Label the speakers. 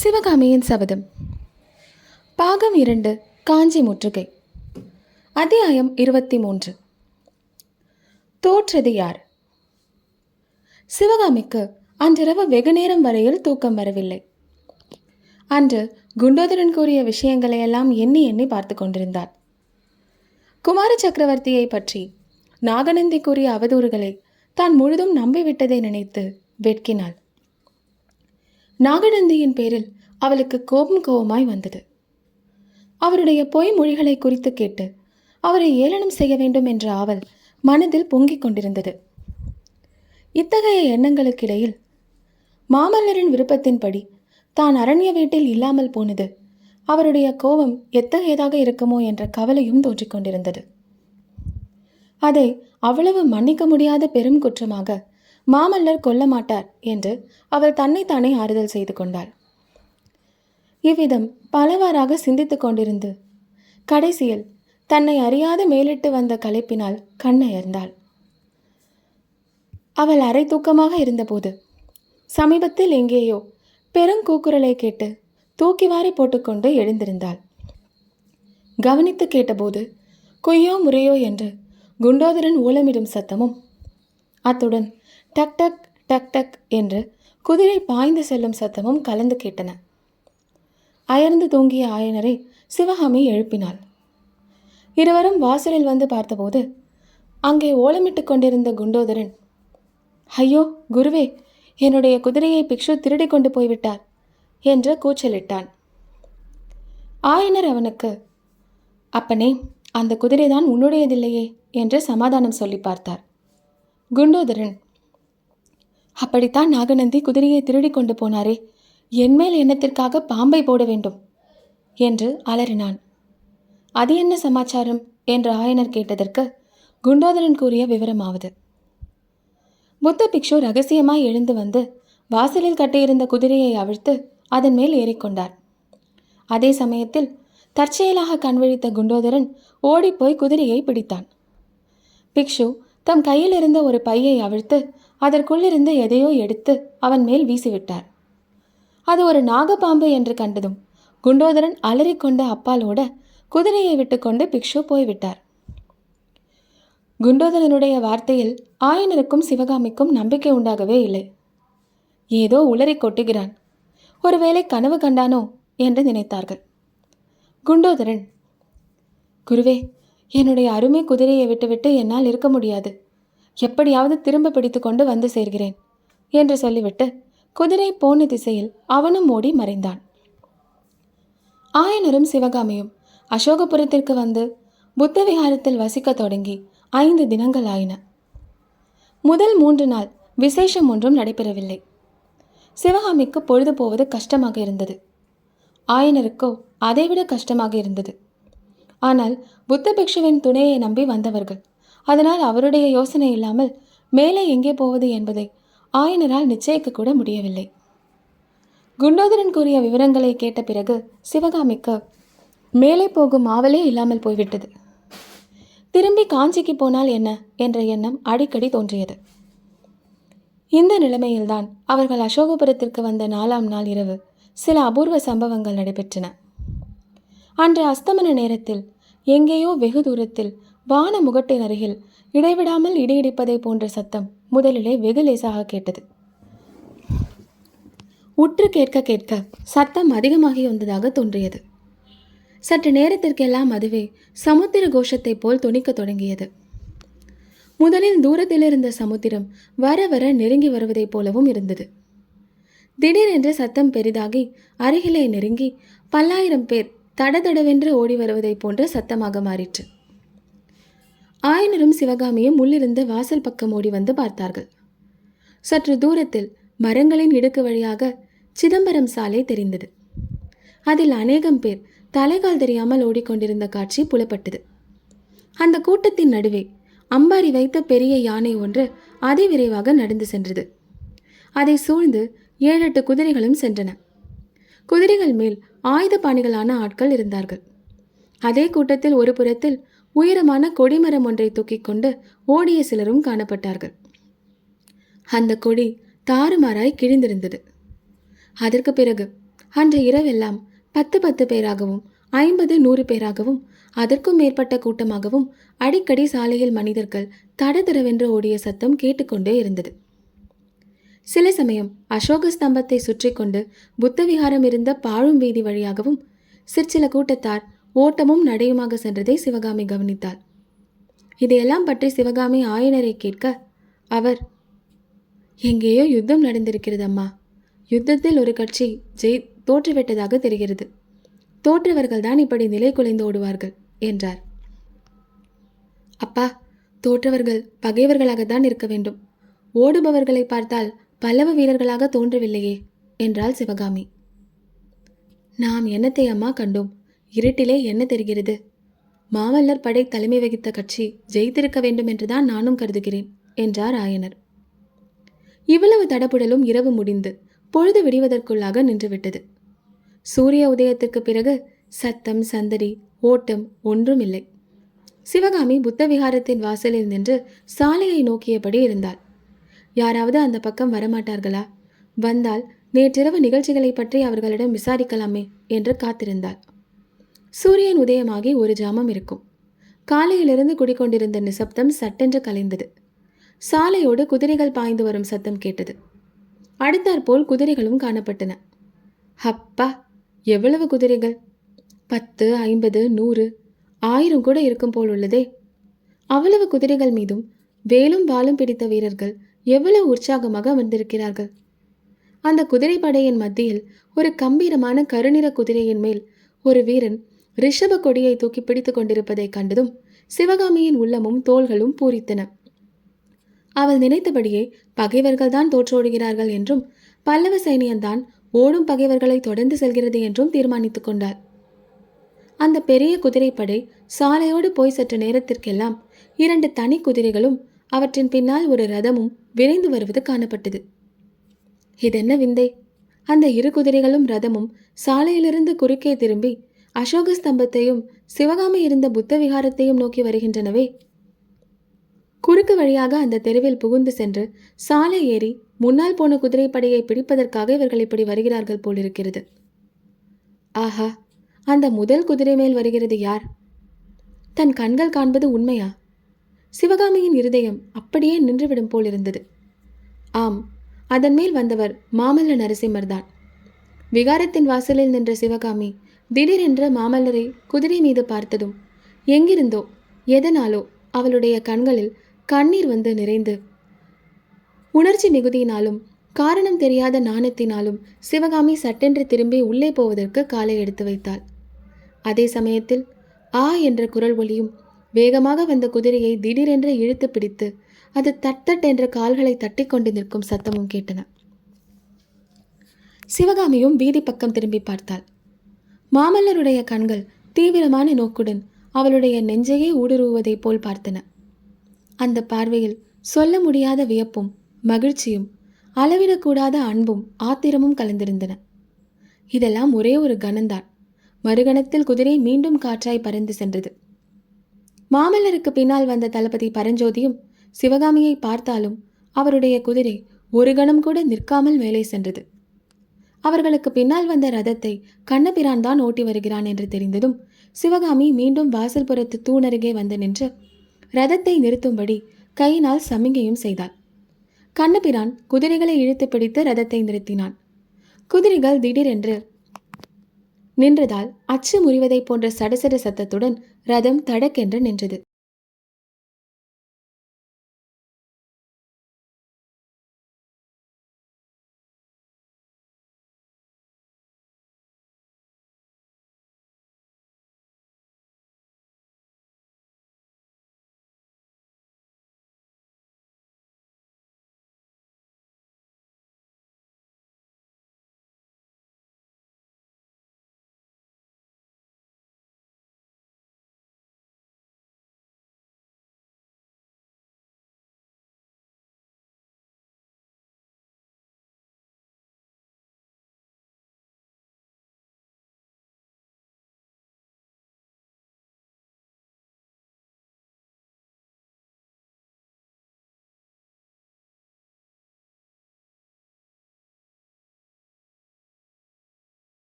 Speaker 1: சிவகாமியின் சபதம். பாகம் இரண்டு காஞ்சி முற்றுகை. அத்தியாயம் இருபத்தி மூன்று தோற்றது யார்? சிவகாமிக்கு அன்றிரவு வெகு நேரம் வரையில் தூக்கம் வரவில்லை. அன்று குண்டோதரன் கூறிய விஷயங்களை எல்லாம் எண்ணி எண்ணி பார்த்து கொண்டிருந்தார் குமார சக்கரவர்த்தியை பற்றி நாகநந்தி கூறிய அவதூறுகளை தான் முழுதும் நம்பிவிட்டதை நினைத்து வெட்கினாள். நாகநந்தியின் பேரில் அவளுக்கு கோபம் கோபமாய் வந்தது. அவருடைய பொய் மொழிகளை குறித்து கேட்டு அவரை ஏளனம் செய்ய வேண்டும் என்ற ஆவல் மனதில் பொங்கிக் கொண்டிருந்தது. இத்தகைய எண்ணங்களுக்கிடையில் மாமல்லரின் விருப்பத்தின்படி தான் அரண்ய வீட்டில் இல்லாமல் போனது அவருடைய கோபம் எத்தகையதாக இருக்குமோ என்ற கவலையும் தோன்றிக் கொண்டிருந்தது. அதை அவ்வளவு மன்னிக்க முடியாத பெரும் குற்றமாக மாமல்லர் கொல்ல மாட்டார் என்று அவள் தன்னைத்தானே ஆறுதல் செய்து கொண்டாள் இவ்விதம் பலவாறாக சிந்தித்து கொண்டிருந்து கடைசியில் தன்னை அறியாத மேலிட்டு வந்த களைப்பினால் கண்ணயர்ந்தாள். அவள் அரை தூக்கமாக இருந்தபோது சமீபத்தில் எங்கேயோ பெருங்கூக்குரலை கேட்டு தூக்கி வாரி போட்டுக்கொண்டு எழுந்திருந்தாள். கவனித்து கேட்டபோது குய்யோ முறையோ என்று குண்டோதரன் ஓலமிடும் சத்தமும் அத்துடன் டக் டக் டக் டக் என்று குதிரை பாய்ந்து செல்லும் சத்தமும் கலந்து கேட்டன. அயர்ந்து தூங்கிய ஆயனரை சிவகாமி எழுப்பினாள். இருவரும் வாசலில் வந்து பார்த்தபோது அங்கே ஓலமிட்டு கொண்டிருந்த குண்டோதரன் ஐயோ குருவே என்னுடைய குதிரையை பிக்ஷு திருடி கொண்டு போய்விட்டார் என்று கூச்சலிட்டான். ஆயனர் அவனுக்கு அப்பனே அந்த குதிரைதான் உன்னுடையதில்லையே என்று சமாதானம் சொல்லி பார்த்தார். குண்டோதரன் அப்படித்தான் நாகநந்தி குதிரையை திருடி கொண்டு போனாரே. என்மேல் எண்ணத்திற்காக பாம்பை போட வேண்டும்? என்று அலறினான். அது என்ன சமாச்சாரம்? என்று ஆயனர் கேட்டதற்கு குண்டோதரன் கூறிய விவரமாவது. புத்த பிக்ஷு ரகசியமாய் எழுந்து வந்து வாசலில் கட்டியிருந்த குதிரையை அவிழ்த்து அதன் மேல் ஏறிக்கொண்டார் அதே சமயத்தில் தற்செயலாக கண்விழித்த குண்டோதரன் ஓடிப்போய் குதிரையை பிடித்தான். பிக்ஷு தம் கையில் இருந்த ஒரு பையை அவிழ்த்து அதற்குள்ளிருந்து எதையோ எடுத்து அவன் மேல் வீசிவிட்டார். அது ஒரு நாகப்பாம்பு என்று கண்டதும் குண்டோதரன் அலறிக்கொண்டு அப்பாலோட குதிரையை விட்டுக்கொண்டு பிக்ஷு போய்விட்டார். குண்டோதரனுடைய வார்த்தையில் ஆயனருக்கும் சிவகாமிக்கும் நம்பிக்கை உண்டாகவே இல்லை. ஏதோ உளறி கொட்டுகிறான். ஒருவேளை கனவு கண்டானோ என்று நினைத்தார்கள். குண்டோதரன் குருவே என்னுடைய அருமை குதிரையை விட்டுவிட்டு என்னால் இருக்க முடியாது. எப்படியாவது திரும்ப பிடித்து கொண்டு வந்து சேர்கிறேன் என்று சொல்லிவிட்டு குதிரை போன திசையில் அவனும் ஓடி மறைந்தான். ஆயனரும் சிவகாமியும் அசோகபுரத்திற்கு வந்து புத்த விஹாரத்தில் வசிக்கத் தொடங்கி ஐந்து தினங்கள் ஆயின முதல் மூன்று நாள் விசேஷம் ஒன்றும் நடைபெறவில்லை. சிவகாமிக்கு பொழுது போவது கஷ்டமாக இருந்தது. ஆயனருக்கோ அதைவிட கஷ்டமாக இருந்தது. ஆனால் புத்த பிக்ஷுவின் துணையை நம்பி வந்தவர்கள் அதனால் அவருடைய யோசனை இல்லாமல் மேலே எங்கே போவது என்பதை ஆயனரால் நிச்சயிக்க கூட முடியவில்லை. குண்டோதரன் கூறிய விவரங்களை கேட்ட பிறகு சிவகாமிக்கு மேலே போகும் ஆவலே இல்லாமல் போய்விட்டது. திரும்பி காஞ்சிக்கு போனால் என்ன என்ற எண்ணம் அடிக்கடி தோன்றியது. இந்த நிலைமையில்தான் அவர்கள் அசோகபுரத்திற்கு வந்த நாலாம் நாள் இரவு சில அபூர்வ சம்பவங்கள் நடைபெற்றன. அன்று அஸ்தமன நேரத்தில் எங்கேயோ வெகு தூரத்தில் வான முகட்டின் அருகில் இடைவிடாமல் இடியிடிப்பதை போன்ற சத்தம் முதலிலே வெகு லேசாக கேட்டது. உற்று கேட்க கேட்க சத்தம் அதிகமாகி வந்ததாக தோன்றியது. சற்று நேரத்திற்கெல்லாம் அதுவே சமுத்திர கோஷத்தைப் போல் துணிக்கத் தொடங்கியது. முதலில் தூரத்தில் இருந்த சமுத்திரம் வர வர நெருங்கி வருவதைப் போலவும் இருந்தது. திடீரென்று சத்தம் பெரிதாகி அருகிலே நெருங்கி பல்லாயிரம் பேர் தடதடவென்று ஓடி வருவதைப் போன்ற சத்தமாக மாறிற்று. ஆயனரும் சிவகாமியும் உள்ளிருந்து வாசல் பக்கம் ஓடி வந்து பார்த்தார்கள். சற்று தூரத்தில் மரங்களின் இடுக்கு வழியாக சிதம்பரம் சாலை தெரிந்தது. அதில் அநேகம் பேர் தலைகால் தெரியாமல் ஓடிக்கொண்டிருந்த காட்சி புலப்பட்டது. அந்த கூட்டத்தின் நடுவே அம்பாரி வைத்த பெரிய யானை ஒன்று அதிவிரைவாக நடந்து சென்றது. அதை சூழ்ந்து ஏழெட்டு குதிரைகளும் சென்றன. குதிரைகள் மேல் ஆயுத பாணிகளான ஆட்கள் இருந்தார்கள். அதே கூட்டத்தில் ஒரு புறத்தில் உயரமான கொடிமரம் ஒன்றை தூக்கிக் கொண்டு ஓடிய சிலரும் காணப்பட்டார்கள். அந்த கொடி தாறுமாறாய் கிழிந்திருந்தது. அதற்கு பிறகு அன்று இரவெல்லாம் பத்து பத்து பேராகவும் ஐம்பது நூறு பேராகவும் அதற்கும் மேற்பட்ட கூட்டமாகவும் அடிக்கடி சாலையில் மனிதர்கள் தடதடவென்று ஓடிய சத்தம் கேட்டுக்கொண்டே இருந்தது. சில சமயம் அசோக ஸ்தம்பத்தை சுற்றி கொண்டு புத்தவிகாரம் இருந்த பாழும் வீதி வழியாகவும் சிற்சில கூட்டத்தார் ஓட்டமும் நடையுமாக சென்றதை சிவகாமி கவனித்தாள். இதையெல்லாம் பற்றி சிவகாமி ஆயனரை கேட்க அவர் எங்கேயோ யுத்தம் நடந்திருக்கிறது அம்மா யுத்தத்தில் ஒரு கட்சி ஜெய் தோற்றுவிட்டதாக தெரிகிறது. தோற்றவர்கள்தான் இப்படி நிலை குலைந்து ஓடுவார்கள் என்றார். அப்பா தோற்றவர்கள் பகைவர்களாகத்தான் இருக்க வேண்டும். ஓடுபவர்களை பார்த்தால் பல்லவ வீரர்களாக தோன்றவில்லையே என்றாள் சிவகாமி. நாம் என்னத்தை அம்மா கண்டோம்? இருட்டிலே என்ன தெரிகிறது? மாமல்லர் படை தலைமை வகித்த கட்சி ஜெயித்திருக்க வேண்டும் என்றுதான் நானும் கருதுகிறேன் என்றார் ஆயனர். இவ்வளவு தடபுடலும் இரவு முடிந்து பொழுது விடிவதற்குள்ளாக நின்றுவிட்டது. சூரிய உதயத்துக்கு பிறகு சத்தம் சந்தடி ஓட்டம் ஒன்றும் இல்லை சிவகாமி புத்த விகாரத்தின் வாசலில் நின்று சாலையை நோக்கியபடி இருந்தாள். யாராவது அந்த பக்கம் வரமாட்டார்களா? வந்தால் நேற்றிரவு நிகழ்ச்சிகளை பற்றி அவர்களிடம் விசாரிக்கலாமே என்று காத்திருந்தாள். சூரியன் உதயமாகி ஒரு ஜாமம் இருக்கும். காலையிலிருந்து குடிக்கொண்டிருந்த நிசப்தம் சட்டென்று கலைந்தது. சாலையோடு குதிரைகள் பாய்ந்து வரும் சத்தம் கேட்டது. அடுத்தாற்போல் குதிரைகளும் காணப்பட்டன. அப்பா எவ்வளவு குதிரைகள்? பத்து ஐம்பது நூறு ஆயிரம் கூட இருக்கும் போல் உள்ளதே. அவ்வளவு குதிரைகள் மீதும் வேலும் வாளும் பிடித்த வீரர்கள் எவ்வளவு உற்சாகமாக வந்திருக்கிறார்கள். அந்த குதிரைப்படையின் மத்தியில் ஒரு கம்பீரமான கருநிற குதிரையின் மேல் ஒரு வீரன் ரிஷப கொடியை தூக்கி பிடித்து கொண்டிருப்பதைக் கண்டதும் சிவகாமியின் உள்ளமும் தோள்களும் பூரித்தன. அவள் நினைத்தபடியே பகைவர்கள்தான் தோற்றோடுகிறார்கள் என்றும் பல்லவ சைனியன்தான் ஓடும் பகைவர்களை தொடர்ந்து செல்கிறது என்றும் தீர்மானித்துக் கொண்டாள். அந்த பெரிய குதிரைப்படை சாலையோடு போய் சற்று நேரத்திற்கெல்லாம் இரண்டு தனி குதிரைகளும் அவற்றின் பின்னால் ஒரு ரதமும் விரைந்து வருவது காணப்பட்டது. இதென்ன விந்தை? அந்த இரு குதிரைகளும் ரதமும் சாலையிலிருந்து குறுக்கே திரும்பி அசோக ஸ்தம்பத்தையும் சிவகாமி இருந்த புத்த விகாரத்தையும் நோக்கி வருகின்றனவே. குறுக்கு வழியாக அந்த தெருவில் புகுந்து சென்று சாலை ஏறி முன்னால் போன குதிரைப்படையை பிடிப்பதற்காக இவர்கள் இப்படி வருகிறார்கள் போலிருக்கிறது. ஆஹா அந்த முதல் குதிரை மேல் வருகிறது யார்? தன் கண்கள் காண்பது உண்மையா? சிவகாமியின் இருதயம் அப்படியே நின்றுவிடும் போலிருந்தது. ஆம் அதன் மேல் வந்தவர் மாமல்ல நரசிம்மர் தான் விகாரத்தின் வாசலில் நின்ற சிவகாமி திடீரென்று மாமல்லரை குதிரை மீது பார்த்ததும் எங்கிருந்தோ? எதனாலோ? அவளுடைய கண்களில் கண்ணீர் வந்து நிறைந்து. உணர்ச்சி மிகுதியினாலும் காரணம் தெரியாத நாணத்தினாலும் சிவகாமி சட்டென்று திரும்பி உள்ளே போவதற்கு காலை எடுத்து வைத்தாள். அதே சமயத்தில் ஆ என்ற குரல் ஒலியும் வேகமாக வந்த குதிரையை திடீரென்று இழுத்து பிடித்து அது தட்டட் என்ற கால்களை தட்டி கொண்டு நிற்கும் சத்தமும் கேட்டன. சிவகாமியும் வீதி பக்கம் திரும்பி பார்த்தாள். மாமல்லருடைய கண்கள் தீவிரமான நோக்குடன் அவளுடைய நெஞ்சையே ஊடுருவுவதைப் போல் பார்த்தன. அந்த பார்வையில் சொல்ல முடியாத வியப்பும் மகிழ்ச்சியும் அளவிடக்கூடாத அன்பும் ஆத்திரமும் கலந்திருந்தன. இதெல்லாம் ஒரே ஒரு கணந்தான் மறுகணத்தில் குதிரை மீண்டும் காற்றாய் பறந்து சென்றது. மாமல்லருக்கு பின்னால் வந்த தளபதி பரஞ்சோதியும் சிவகாமியை பார்த்தாலும் அவருடைய குதிரை ஒரு கணம் கூட நிற்காமல் மேலே சென்றது. அவர்களுக்கு பின்னால் வந்த ரதத்தை கண்ணபிரான் தான் ஓட்டி வருகிறான் என்று தெரிந்ததும் சிவகாமி மீண்டும் வாசல்புறத்து தூணருகே வந்து நின்று ரதத்தை நிறுத்தும்படி கையினால் சமிங்கையும் செய்தாள். கண்ணபிரான் குதிரைகளை இழுத்து பிடித்து ரதத்தை நிறுத்தினான். குதிரைகள் திடீரென்று நின்றதால் அச்சு முறிவதைப் போன்ற சடசட சத்தத்துடன் ரதம் தடக்கென்று நின்றது.